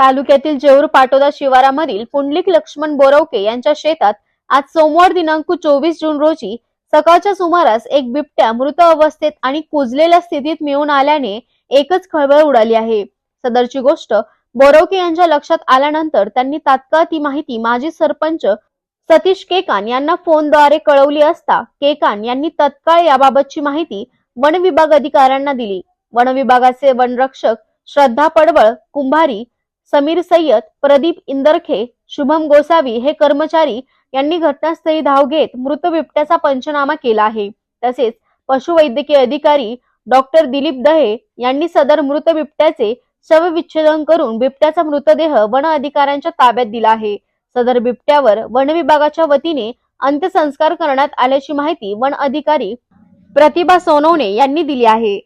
तालुक्यातील जेऊर पाटोदा शिवारामधील पुंडलिक लक्ष्मण बोरवके यांच्या शेतात आज सोमवार दिनांक चोवीस जून रोजी सकाळच्या सुमारास एक बिबट्या मृत अवस्थेत आणि कुजलेल्या स्थितीत मिळून आल्याने एकच खळबळ उडाली आहे. सदरची गोष्ट बोरवके यांच्या लक्षात आल्यानंतर त्यांनी तात्काळ ती माहिती माजी सरपंच सतीश केकान यांना फोनद्वारे कळवली असता केकान यांनी तत्काळ याबाबतची माहिती वन विभाग अधिकाऱ्यांना दिली. वन विभागाचे वनरक्षक श्रद्धा पडवळ कुंभारी समीर सय्यद प्रदीप इंदरखे शुभम गोसावी हे कर्मचारी यांनी घटनास्थळी धाव घेत मृत बिबट्याचा पंचनामा केला आहे. तसेच पशुवैद्यकीय अधिकारी डॉक्टर दिलीप दहे यांनी सदर मृत बिबट्याचे शवविच्छेदन करून बिबट्याचा मृतदेह वन अधिकाऱ्यांच्या ताब्यात दिला आहे. सदर बिबट्यावर वन विभागाच्या वतीने अंत्यसंस्कार करण्यात आल्याची माहिती वन अधिकारी प्रतिभा सोनवणे यांनी दिली आहे.